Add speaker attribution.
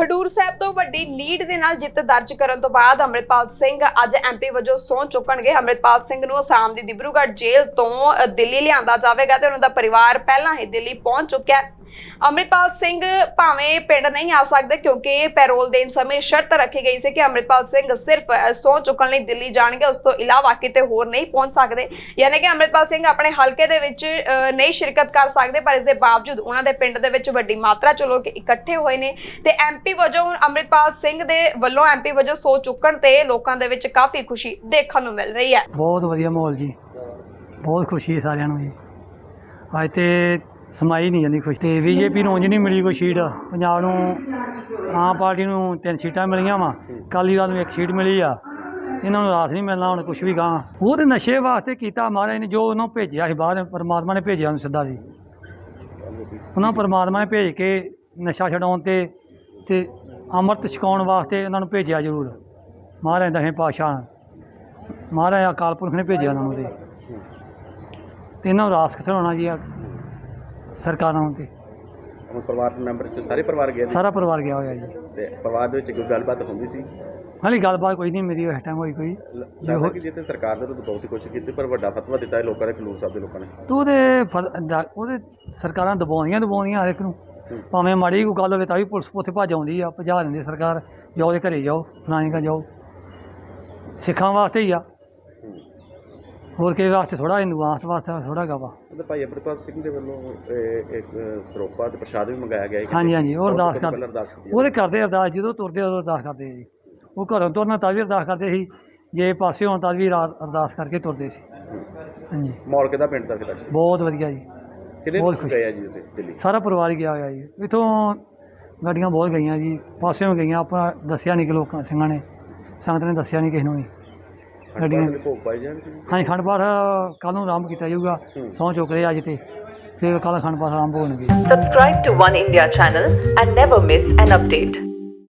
Speaker 1: ਖਡੂਰ ਸਾਹਿਬ ਤੋਂ ਵੱਡੀ ਲੀਡ ਦੇ ਨਾਲ ਜਿੱਤ ਦਰਜ ਕਰਨ ਤੋਂ ਬਾਅਦ ਅੰਮ੍ਰਿਤਪਾਲ ਸਿੰਘ ਅੱਜ ਐਮਪੀ ਵਜੋਂ ਸਹੁੰ ਚੁੱਕਣਗੇ। ਅੰਮ੍ਰਿਤਪਾਲ ਸਿੰਘ ਨੂੰ ਅਸਾਮ ਦੀ ਦਿਬਰੂਗੜ੍ਹ ਜੇਲ੍ਹ ਤੋਂ ਦਿੱਲੀ ਲਿਆਂਦਾ ਜਾਵੇਗਾ ਤੇ ਉਹਨਾਂ ਦਾ ਪਰਿਵਾਰ ਪਹਿਲਾਂ ਹੀ ਦਿੱਲੀ ਪਹੁੰਚ ਚੁੱਕਿਆ ਹੈ। ਅੰਮ੍ਰਿਤਪਾਲ ਸਿੰਘ ਭਾਵੇਂ ਪਿੰਡ ਨਹੀਂ ਆ ਸਕਦੇ ਕਿਉਂਕਿ ਪੈਰੋਲ ਦੇਣ ਸਮੇਂ ਸ਼ਰਤ ਰੱਖੀ ਗਈ ਸੀ ਕਿ ਅੰਮ੍ਰਿਤਪਾਲ ਸਿੰਘ ਸਿਰਫ ਅ, ਚੁੱਕਣ ਲਈ ਦਿੱਲੀ ਜਾਣਗੇ ਉਸ ਤੋਂ ਇਲਾਵਾ ਕਿਤੇ ਹੋਰ ਨਹੀਂ ਪਹੁੰਚ ਸਕਦੇ। ਯਾਨੀ ਕਿ ਅੰਮ੍ਰਿਤਪਾਲ ਸਿੰਘ ਆਪਣੇ ਹਲਕੇ ਦੇ ਵਿੱਚ ਨਹੀਂ ਸ਼ਿਰਕਤ ਕਰ ਸਕਦੇ ਪਰ ਇਸ ਦੇ ਬਾਵਜੂਦ ਉਹਨਾਂ ਦੇ ਪਿੰਡ ਦੇ ਵਿੱਚ ਵੱਡੀ ਮਾਤਰਾ ਚ ਲੋਕ ਇਕੱਠੇ ਹੋਏ ਨੇ ਤੇ ਐਮਪੀ ਵਜੋਂ ਹੁਣ ਅੰਮ੍ਰਿਤਪਾਲ ਸਿੰਘ ਦੇ ਵੱਲੋਂ ਐਮਪੀ ਵਜੋਂ ਸੋ ਚੁੱਕਣ ਤੇ ਲੋਕਾਂ ਦੇ ਵਿੱਚ ਕਾਫੀ ਖੁਸ਼ੀ ਦੇਖਣ ਨੂੰ ਮਿਲ ਰਹੀ ਹੈ।
Speaker 2: ਬਹੁਤ ਵਧੀਆ ਮਾਹੌਲ ਜੀ। ਬਹੁਤ ਖੁਸ਼ੀ ਹੈ ਸਾਰਿਆਂ ਨੂੰ ਜੀ। ਅੱਜ ਤੇ ਸਮਾਈ ਨਹੀਂ ਜਾਂਦੀ ਖੁਸ਼ੀ ਤੇ ਬੀਜੇਪੀ ਨੂੰ ਉਂਝ ਨਹੀਂ ਮਿਲੀ ਕੋਈ ਸੀਟ। ਪੰਜਾਬ ਨੂੰ, ਆਮ ਪਾਰਟੀ ਨੂੰ ਤਿੰਨ ਸੀਟਾਂ ਮਿਲੀਆਂ ਵਾ। ਅਕਾਲੀ ਦਲ ਨੂੰ ਇੱਕ ਸੀਟ ਮਿਲੀ ਆ। ਇਹਨਾਂ ਨੂੰ ਰਾਸ ਨਹੀਂ ਮਿਲਣਾ, ਹੁਣ ਕੁਝ ਵੀ ਗਾਂ ਉਹ ਤੇ ਨਸ਼ੇ ਵਾਸਤੇ ਕੀਤਾ ਮਹਾਰਾਜ ਨੇ, ਜੋ ਉਹਨੂੰ ਭੇਜਿਆ ਸੀ ਬਾਹਰ, ਪਰਮਾਤਮਾ ਨੇ ਭੇਜਿਆ ਉਹਨੂੰ ਸਿੱਧਾ ਜੀ। ਉਹਨਾਂ ਪਰਮਾਤਮਾ ਨੇ ਭੇਜ ਕੇ ਨਸ਼ਾ ਛਡਾਉਣ ਤੇ ਤੇ ਅੰਮ੍ਰਿਤ ਛਕਾਉਣ ਵਾਸਤੇ ਉਹਨਾਂ ਨੂੰ ਭੇਜਿਆ ਜ਼ਰੂਰ। ਮਹਾਰਾਜ ਦਸਵੇਂ ਪਾਤਸ਼ਾਹ ਮਹਾਰਾਜ ਅਕਾਲ ਪੁਰਖ ਨੇ ਭੇਜਿਆ ਉਹਨਾਂ ਨੂੰ ਤੇ ਇਹਨਾਂ ਨੂੰ ਰਾਸ ਕਿੱਥੇ ਹੋਣਾ ਜੀ ਆ? ਸਰਕਾਰਾਂ ਤੇ।
Speaker 3: ਹੁਣ ਪਰਿਵਾਰ ਦੇ ਮੈਂਬਰ ਚ ਸਾਰੇ ਪਰਿਵਾਰ ਗਏ ਨੇ?
Speaker 2: ਸਾਰਾ ਪਰਿਵਾਰ ਗਿਆ ਹੋਇਆ ਜੀ।
Speaker 3: ਤੇ ਪਰਿਵਾਰ ਦੇ ਵਿੱਚ ਕੋਈ ਗੱਲਬਾਤ ਹੁੰਦੀ ਸੀ?
Speaker 2: ਹਾਲੇ ਗੱਲਬਾਤ ਕੋਈ ਨਹੀਂ ਮੇਰੀ ਇਸ ਟਾਈਮ ਹੋਈ ਕੋਈ।
Speaker 3: ਲੱਗਦਾ ਕਿ ਜਿੱਤੇ ਸਰਕਾਰ ਨੇ ਤਾਂ ਬਹੁਤ ਹੀ ਕੋਸ਼ਿਸ਼ ਕੀਤੀ ਪਰ ਵੱਡਾ ਫਤਵਾ ਦਿੱਤਾ ਹੈ ਲੋਕਾਂ ਨੇ ਖਲੂਰ ਸਾਹਿਬ ਦੇ ਲੋਕਾਂ ਨੇ।
Speaker 2: ਤੂੰ ਉਹਦੇ ਉਹਦੇ ਸਰਕਾਰਾਂ ਦਬਾਉਂਦੀਆਂ ਦਬਾਉਂਦੀਆਂ ਹਰ ਇੱਕ ਨੂੰ। ਭਾਵੇਂ ਮਾੜੀ ਕੋਈ ਗੱਲ ਹੋਵੇ ਤਾਂ ਵੀ ਪੁਲਿਸ ਉੱਥੇ ਭੱਜ ਆਉਂਦੀ ਆ ਭਜਾ ਦਿੰਦੀ ਸਰਕਾਰ। ਜਾਓ ਦੇ ਘਰੇ ਜਾਓ ਫਲਾਣੀ ਕਾ ਜਾਓ। ਸਿੱਖਾਂ ਵਾਸਤੇ ਹੀ ਆ। ਹੋਰ ਕਿਸੇ ਵਾਸਤੇ ਥੋੜਾ ਹਿੰਦੂਆਂ ਵਾਸਤੇ ਥੋੜਾ ਗਾ ਵਾ।
Speaker 3: ਉਹਦੇ ਭਾਈ ਅਮਰਪਾਲ ਸਿੰਘ ਦੇ ਵੱਲੋਂ ਇਹ ਇੱਕ ਸਰੋਪਾ ਤੇ ਪ੍ਰਸ਼ਾਦ ਵੀ ਮੰਗਾਇਆ ਗਿਆ ਹੈ
Speaker 2: ਹਾਂਜੀ ਹਾਂਜੀ ਉਹ ਅਰਦਾਸ
Speaker 3: ਪਹਿਲਾਂ
Speaker 2: ਕਰ
Speaker 3: ਅਰਦਾਸ ਕੀਤੀ
Speaker 2: ਉਹਦੇ ਕਰਦੇ ਅਰਦਾਸ ਜਦੋਂ ਤੁਰਦੇ ਉਦੋਂ ਅਰਦਾਸ ਕਰਦੇ ਜੀ। ਉਹ ਘਰੋਂ ਤੁਰਨਾ ਤਾਂ ਵੀ ਅਰਦਾਸ ਕਰਦੇ ਸੀ ਜੇ ਪਾਸੇ ਹੋਣ ਤਾਂ ਵੀ ਰਾਤ ਅਰਦਾਸ ਕਰਕੇ ਤੁਰਦੇ ਸੀ। ਹਾਂਜੀ।
Speaker 3: ਮਾਹੌਲ ਕਿਦਾ ਪਿੰਡ ਦਾ ਕਿਦਾ
Speaker 2: ਬਹੁਤ ਵਧੀਆ ਜੀ। ਬਹੁਤ ਖੁਸ਼।
Speaker 3: ਆ ਜੀ ਉੱਥੇ ਦਿੱਲੀ?
Speaker 2: ਸਾਰਾ ਪਰਿਵਾਰ ਹੀ ਗਿਆ ਹੋਇਆ ਜੀ। ਇਥੋਂ ਗੱਡੀਆਂ ਬਹੁਤ ਗਈਆਂ ਜੀ। ਪਾਸਿਓਂ ਗਈਆਂ ਆਪਣਾ ਦੱਸਿਆ ਨਹੀਂ ਕਿ ਲੋਕਾਂ ਸਿੰਘਾਂ ਨੇ। ਸੰਗਤ ਨੇ ਦੱਸਿਆ ਨਹੀਂ ਕਿਸੇ ਨੂੰ ਵੀ। ਗੱਡੀਆਂ
Speaker 3: ਗੱਡੀਆਂ ਭੋਗ ਜਾਣਗੇ
Speaker 2: ਹਾਂਜੀ ਖੰਡ ਪਾਠ ਕੱਲ੍ਹ ਨੂੰ ਆਰੰਭ ਕੀਤਾ ਜਾਊਗਾ। ਸਹੁੰ ਚੁੱਕ ਰਹੇ ਅੱਜ ਤੇ ਫਿਰ ਕੱਲ੍ਹ ਖੰਡ ਪਾਠ ਆਰੰਭ ਹੋਣਗੇ
Speaker 4: Subscribe to One India channel and never miss an update.